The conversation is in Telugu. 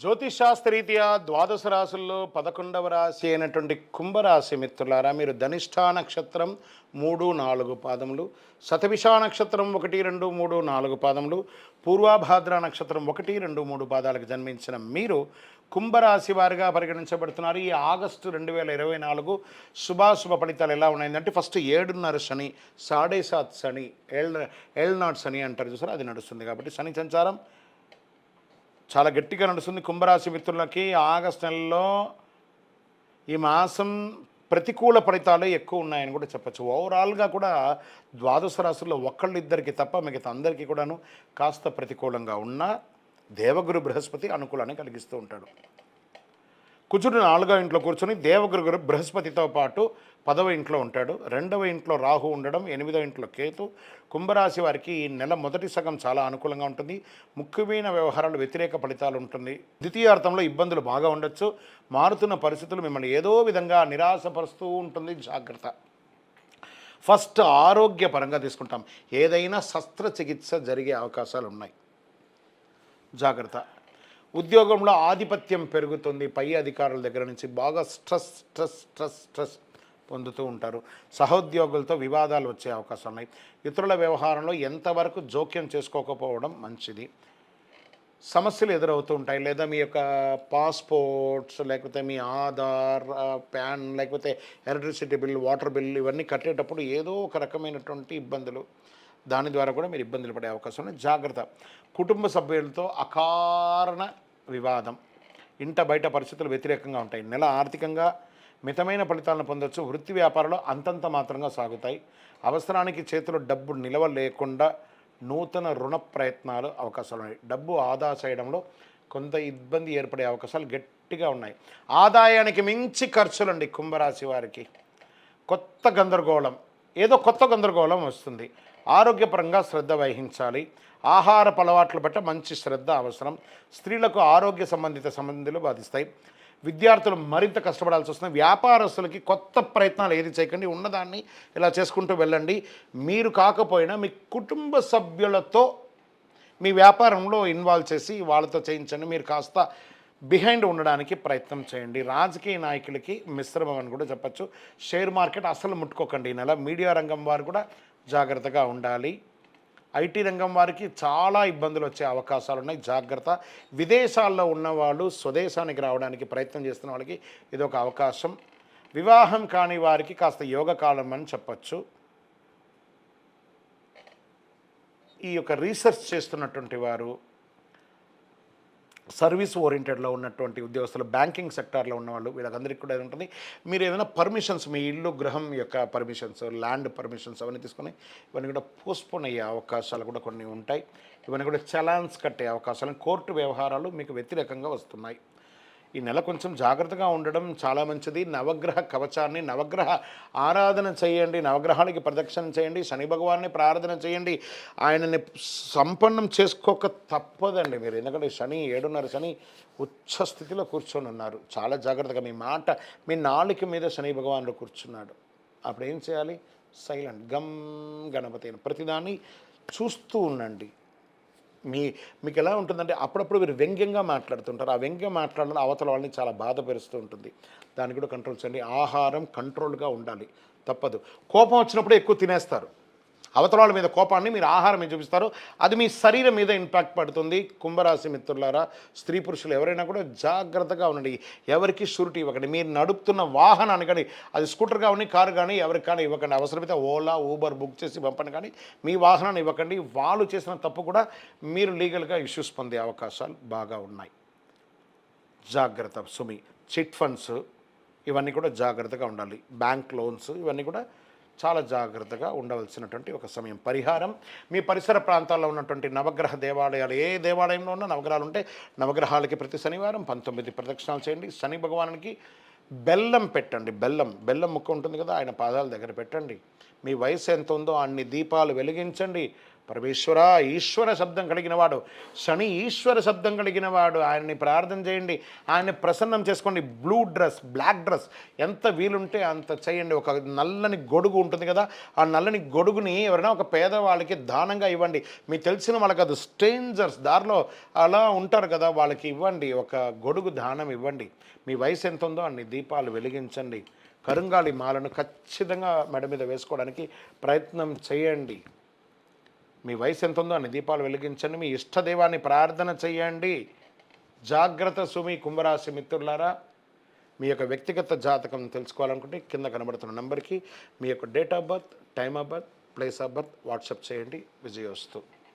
జ్యోతిషాస్త్రరీత్యా ద్వాదశ రాశుల్లో పదకొండవ రాశి అయినటువంటి కుంభరాశి మిత్రులారా మీరు ధనిష్టా నక్షత్రం మూడు నాలుగు పాదములు శతభిషా నక్షత్రం ఒకటి రెండు మూడు నాలుగు పాదములు పూర్వాభాద్ర నక్షత్రం ఒకటి రెండు మూడు పాదాలకు జన్మించిన మీరు కుంభరాశి వారిగా పరిగణించబడుతున్నారు. ఈ ఆగస్టు రెండు వేల ఇరవై నాలుగు శుభాశుభ ఫలితాలు ఎలా ఉన్నాయంటే ఫస్ట్ ఏడున్నర శని సాడే సాత్ శని ఏళ్ళ ఏళ్ళనాడు శని అంటారు చూసారు అది నడుస్తుంది కాబట్టి శని సంచారం చాలా గట్టిగా నడుస్తుంది కుంభరాశి మిత్రులకి. ఆగస్ట్ నెలలో ఈ మాసం ప్రతికూల ఫలితాలు ఎక్కువ ఉన్నాయని కూడా చెప్పచ్చు. ఓవరాల్గా కూడా ద్వాదశ రాశుల్లో ఒక్కళ్ళిద్దరికి తప్ప మిగతా అందరికీ కూడాను కాస్త ప్రతికూలంగా ఉన్న దేవగురు బృహస్పతి అనుకూలాన్ని కలిగిస్తూ ఉంటాడు. కుజుడు నాలుగో ఇంట్లో కూర్చొని దేవగురు బృహస్పతితో పాటు పదవ ఇంట్లో ఉంటాడు రెండవ ఇంట్లో రాహు ఉండడం ఎనిమిదవ ఇంట్లో కేతు. కుంభరాశి వారికి ఈ నెల మొదటి సగం చాలా అనుకూలంగా ఉంటుంది. ముఖ్యమైన వ్యవహారాలు వ్యతిరేక ఫలితాలు ఉంటుంది. ద్వితీయార్థంలో ఇబ్బందులు బాగా ఉండొచ్చు. మారుతున్న పరిస్థితులు మిమ్మల్ని ఏదో విధంగా నిరాశపరుస్తూ ఉంటుంది. జాగ్రత్త. ఫస్ట్ ఆరోగ్యపరంగా తీసుకుంటాం. ఏదైనా శస్త్రచికిత్స జరిగే అవకాశాలు ఉన్నాయి. జాగ్రత్త. ఉద్యోగంలో ఆధిపత్యం పెరుగుతుంది. పై అధికారుల దగ్గర నుంచి బాగా స్ట్రెస్ స్ట్రెస్ స్ట్రెస్ స్ట్రెస్ పొందుతూ ఉంటారు. సహోద్యోగులతో వివాదాలు వచ్చే అవకాశం ఉన్నాయి. ఇతరుల వ్యవహారంలో ఎంతవరకు జోక్యం చేసుకోకపోవడం మంచిది. సమస్యలు ఎదురవుతూ ఉంటాయి. లేదా మీ యొక్క పాస్పోర్ట్స్ లేకపోతే మీ ఆధార్ ప్యాన్ లేకపోతే ఎలక్ట్రిసిటీ బిల్ వాటర్ బిల్ ఇవన్నీ కట్టేటప్పుడు ఏదో ఒక రకమైనటువంటి ఇబ్బందులు. దాని ద్వారా కూడా మీరు ఇబ్బందులు పడే అవకాశం ఉంది జాగ్రత్త. కుటుంబ సభ్యులతో అకారణ వివాదం. ఇంట బయట పరిస్థితులు వ్యతిరేకంగా ఉంటాయి. నెల ఆర్థికంగా మితమైన ఫలితాలను పొందొచ్చు. వృత్తి వ్యాపారంలో అంతంత మాత్రంగా సాగుతాయి. అవసరానికి చేతిలో డబ్బు నిలవ లేకుండా నూతన రుణ ప్రయత్నాలు అవకాశాలు ఉన్నాయి. డబ్బు ఆదా చేయడంలో కొంత ఇబ్బంది ఏర్పడే అవకాశాలు గట్టిగా ఉన్నాయి. ఆదాయానికి మించి ఖర్చులండి కుంభరాశి వారికి. కొత్త గందరగోళం ఏదో కొత్త గందరగోళం వస్తుంది. ఆరోగ్యపరంగా శ్రద్ధ వహించాలి. ఆహార అలవాట్లు బట్ట మంచి శ్రద్ధ అవసరం. స్త్రీలకు ఆరోగ్య సంబంధిత సంబంధాలు బాధిస్తాయి. విద్యార్థులు మరింత కష్టపడాల్సి వస్తుంది. వ్యాపారస్తులకి కొత్త ప్రయత్నాలు ఏది చేయకండి ఉన్నదాన్ని ఇలా చేసుకుంటూ వెళ్ళండి. మీరు కాకపోయినా మీ కుటుంబ సభ్యులతో మీ వ్యాపారంలో ఇన్వాల్వ్ చేసి వాళ్ళతో చేయించండి. మీరు కాస్త బిహైండ్ ఉండడానికి ప్రయత్నం చేయండి. రాజకీయ నాయకులకి మిశ్రమం అని కూడా చెప్పచ్చు. షేర్ మార్కెట్ అసలు ముట్టుకోకండి ఈ నెల. మీడియా రంగం వారు కూడా జాగ్రత్తగా ఉండాలి. ఐటీ రంగం వారికి చాలా ఇబ్బందులు వచ్చే అవకాశాలు ఉన్నాయి. జాగ్రత్త. విదేశాల్లో ఉన్నవాళ్ళు స్వదేశానికి రావడానికి ప్రయత్నం చేస్తున్న వాళ్ళకి ఇది ఒక అవకాశం. వివాహం కాని వారికి కాస్త యోగ కాలం అని చెప్పచ్చు. ఈ యొక్క రీసెర్చ్ చేస్తున్నటువంటి వారు సర్వీస్ ఓరియంటెడ్లో ఉన్నటువంటి ఉద్యోగస్తులు బ్యాంకింగ్ సెక్టార్లో ఉన్నవాళ్ళు వీళ్ళకందరికీ కూడా ఉంటుంది. మీరు ఏదైనా పర్మిషన్స్ మీ ఇల్లు గృహం యొక్క పర్మిషన్స్ ల్యాండ్ పర్మిషన్స్ అవన్నీ తీసుకొని ఇవన్నీ కూడా పోస్ట్పోన్ అయ్యే అవకాశాలు కూడా కొన్ని ఉంటాయి. ఇవన్నీ కూడా చలాన్స్ కట్టే అవకాశాలు కోర్టు వ్యవహారాలు మీకు వ్యతిరేకంగా వస్తున్నాయి. ఈ నెల కొంచెం జాగ్రత్తగా ఉండడం చాలా మంచిది. నవగ్రహ కవచాన్ని నవగ్రహ ఆరాధన చేయండి నవగ్రహాలకి ప్రదక్షిణ చేయండి శని భగవాన్ని ప్రార్థన చేయండి. ఆయనని సంపన్నం చేసుకోక తప్పదండి మీరు. ఎందుకంటే శని ఏడున్నర శని ఉచ్చ స్థితిలో కూర్చొని ఉన్నారు. చాలా జాగ్రత్తగా మీ మాట మీ నాలుక మీద శని భగవానుడు కూర్చున్నాడు. అప్పుడు ఏం చేయాలి? సైలెంట్ గమ్ గణపతి అని ప్రతిదాన్ని చూస్తూ ఉండండి. మీ మీకు ఎలా ఉంటుందంటే అప్పుడప్పుడు మీరు వ్యంగ్యంగా మాట్లాడుతుంటారు. ఆ వ్యంగ్యం మాట్లాడడం అవతల వాళ్ళని చాలా బాధపరుస్తూ ఉంటుంది. దాన్ని కూడా కంట్రోల్ చేయండి. ఆహారం కంట్రోల్గా ఉండాలి. తప్పదు. కోపం వచ్చినప్పుడు ఎక్కువ తినేస్తారు. అవతరాల మీద కోపాన్ని మీరు ఆహారం మీద చూపిస్తారు. అది మీ శరీరం మీద ఇంపాక్ట్ పడుతుంది. కుంభరాశి మిత్రులారా స్త్రీ పురుషులు ఎవరైనా కూడా జాగ్రత్తగా ఉండండి. ఎవరికి షూరిటీ ఇవ్వకండి. మీరు నడుపుతున్న వాహనాన్ని కానీ అది స్కూటర్ కానీ కారు కానీ ఎవరికి కానీ ఇవ్వకండి. అవసరమైతే ఓలా ఊబర్ బుక్ చేసి పంపండి కానీ మీ వాహనాన్ని ఇవ్వకండి. వాళ్ళు చేసిన తప్పు కూడా మీరు లీగల్గా ఇష్యూస్ పొందే అవకాశాలు బాగా ఉన్నాయి. జాగ్రత్త సుమి. చిట్ ఫండ్స్ ఇవన్నీ కూడా జాగ్రత్తగా ఉండాలి. బ్యాంక్ లోన్స్ ఇవన్నీ కూడా చాలా జాగ్రత్తగా ఉండవలసినటువంటి ఒక సమయం. పరిహారం. మీ పరిసర ప్రాంతాల్లో ఉన్నటువంటి నవగ్రహ దేవాలయాలు ఏ దేవాలయంలో ఉన్న నవగ్రహాలు ఉంటే నవగ్రహాలకి ప్రతి శనివారం పంతొమ్మిది ప్రదక్షిణాలు చేయండి. శని భగవానునికి బెల్లం పెట్టండి. బెల్లం. బెల్లం ముక్క ఉంటుంది కదా ఆయన పాదాల దగ్గర పెట్టండి. మీ వయసు ఎంత ఉందో అన్ని దీపాలు వెలిగించండి. పరమేశ్వర ఈశ్వర శబ్దం కలిగినవాడు. శని ఈశ్వర శబ్దం కలిగినవాడు. ఆయన్ని ప్రార్థన చేయండి. ఆయన్ని ప్రసన్నం చేసుకోండి. బ్లూ డ్రెస్ బ్లాక్ డ్రెస్ ఎంత వీలుంటే అంత చేయండి. ఒక నల్లని గొడుగు ఉంటుంది కదా ఆ నల్లని గొడుగుని ఎవరైనా ఒక పేదవాళ్ళకి దానంగా ఇవ్వండి. మీకు తెలిసిన వాళ్ళకి అది స్ట్రేంజర్స్ దారిలో అలా ఉంటారు కదా వాళ్ళకి ఇవ్వండి. ఒక గొడుగు దానం ఇవ్వండి. మీ వయసు ఎంత ఉందో అన్ని దీపాలు వెలిగించండి. కరుంగాలి మాలను ఖచ్చితంగా మెడ మీద వేసుకోవడానికి ప్రయత్నం చేయండి. మీ వయసు ఎంత ఉందో అన్ని దీపాలు వెలిగించండి. మీ ఇష్టదైవాన్ని ప్రార్థన చేయండి. జాగ్రత్త సుమి కుంభరాశి మిత్రులారా మీ యొక్క వ్యక్తిగత జాతకం తెలుసుకోవాలనుకుంటే కింద కనబడుతున్న నెంబర్కి మీ యొక్క date of birth time of birth place of birth WhatsApp చేయండి. విజయోస్తు